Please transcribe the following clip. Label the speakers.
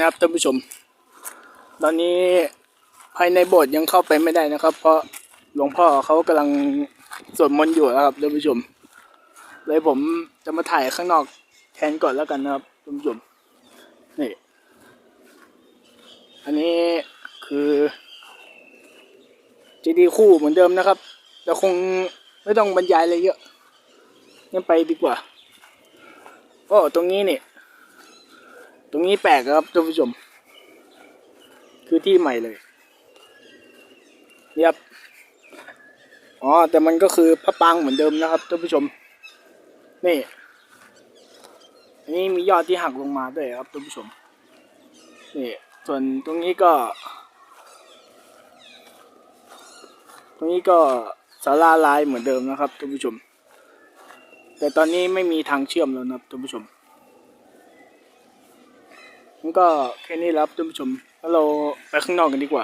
Speaker 1: นะครับท่านผู้ชม ตอนนี้ภายในโบสถ์ยังเข้าไปไม่ได้นะครับ เพราะหลวงพ่อเขากำลังสวดมนต์อยู่นะครับท่านผู้ชม เลยผมจะมาถ่ายข้างนอกแทนก่อนแล้วกันนะครับท่านผู้ชมนี่อันนี้คือเจดีย์คู่เหมือนเดิมนะครับแต่คงไม่ต้องบรรยายอะไรเยอะงั้นไปดีกว่าโอ้ตรงนี้นี่ ตรงนี้แปลกครับท่านผู้ชม คือที่ใหม่เลยเนี่ยครับอ๋อแต่มันก็คือพระปางเหมือนเดิมนะครับท่านผู้ชม นี่อันนี้มียอดที่หักลงมาด้วยครับท่านผู้ชมนี่ส่วนตรงนี้ก็ ตรงนี้ก็ศาลาลายเหมือนเดิมนะครับท่านผู้ชม แต่ตอนนี้ไม่มีทางเชื่อมแล้วนะครับท่านผู้ชม ก็แค่นี้แล้วครับท่านผู้ชมแล้วเราไปข้างนอกกันดีกว่า